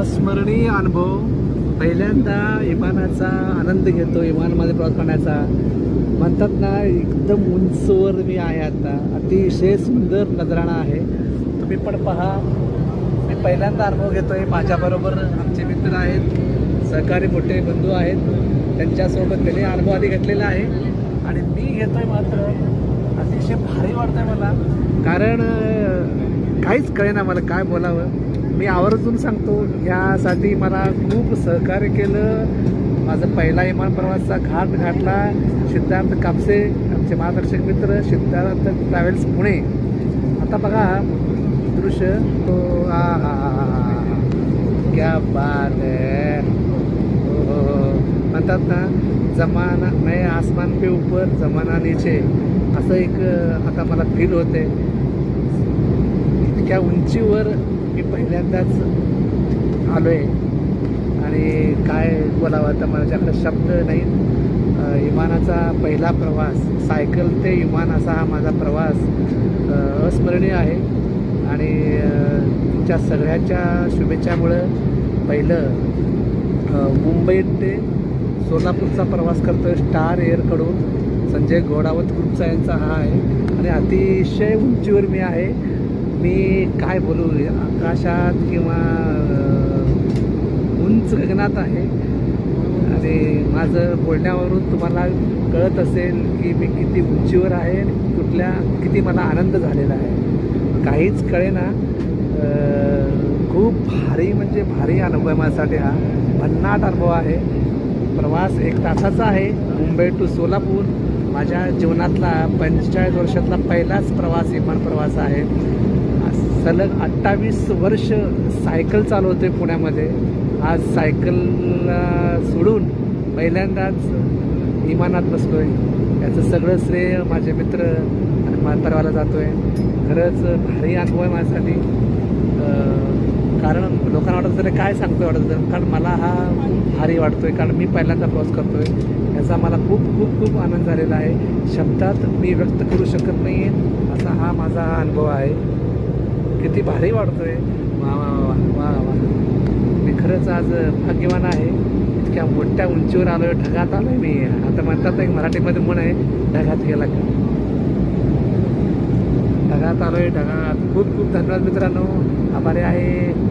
अस्मरणीय अनुभव. पहिल्यांदा विमानाचा आनंद घेतो विमानामध्ये प्रवास करण्याचा. म्हणतात ना एकदम उंचवर मी आहे आता. अतिशय सुंदर नजराणा आहे. तुम्ही पण पहा. मी पहिल्यांदा अनुभव घेतोय माझ्याबरोबर. आमचे मित्र आहेत सहकारी मोठे बंधू आहेत. त्यांच्यासोबत त्यांनी अनुभव आधी घेतलेला आहे. आणि मी घेतोय मात्र अतिशय भारी वाटतंय मला. कारण काहीच कळेना मला काय बोलावं. मी आवर्जून सांगतो यासाठी मला खूप सहकार्य केलं. माझं पहिला विमान प्रवासचा घाट घाटला सिद्धार्थ कापसे आमचे मार्गदर्शक मित्र सिद्धार्थ ट्रॅव्हल्स पुणे. आता बघा दृश्य तो आ हा हा हा हा. क्या बात है. हो, हो, हो. म्हणतात ना जमाना नाही आसमान पे ऊपर जमाना नीचे. असं एक आता मला फील होते इतक्या उंचीवर मी पहिल्यांदाच आलो आहे आणि काय बोलावं आता माझ्याकडे शब्द नाहीत. विमानाचा पहिला प्रवास सायकल ते विमान असा हा माझा प्रवास अस्मरणीय आहे. आणि तुमच्या सगळ्यांच्या शुभेच्छामुळं पहिलं मुंबईत ते सोलापूरचा प्रवास करतो स्टार एअरकडून. संजय घोडावत ग्रुपचा यांचा हा आहे. आणि अतिशय उंचीवर मी आहे. मी काय बोलू आकाशात किंवा उंच गगनात आहे. आणि माझं बोलण्यावरून तुम्हाला कळत असेल की मी किती उंचीवर आहे कुठल्या किती मला आनंद झालेला आहे. काहीच कळेना. खूप भारी म्हणजे भारी अनुभव आहे माझ्यासाठी हा. भन्नाट अनुभव आहे. प्रवास एक तासाचा आहे. मुंबई टू सोलापूर. माझ्या जीवनातला पंचेचाळीस वर्षातला पहिलाच प्रवास विमान प्रवास आहे. सलग अठ्ठावीस वर्ष सायकल चालवते पुण्यामध्ये. आज सायकलला सोडून पहिल्यांदाच विमानात बसलो आहे याचं सगळं श्रेय माझे मित्र आणि म्हातारवाला जातो आहे खरंच भारी अनुभव आहे माझ्यासाठी. कारण लोकांना वाटत असेल काय सांगतोय? वाटत असेल कारण मला हा खूप भारी वाटतोय. कारण मी पहिल्यांदा प्रवास करतोय. याचा मला खूप खूप खूप आनंद झालेला आहे. शब्दात मी व्यक्त करू शकत नाही आहे असा हा माझा हा अनुभव आहे. किती भारी वाढतोय. वा वा वा वा वा. मी खरंच आज भाग्यवान आहे. इतक्या मोठ्या उंचीवर आलोय ढगात आलोय मी. आता म्हणतात एक मराठीमध्ये म्हण आहे ढगात गेला का? ढगात आलोय ढगात. खूप खूप धन्यवाद मित्रांनो. आभारी आहे.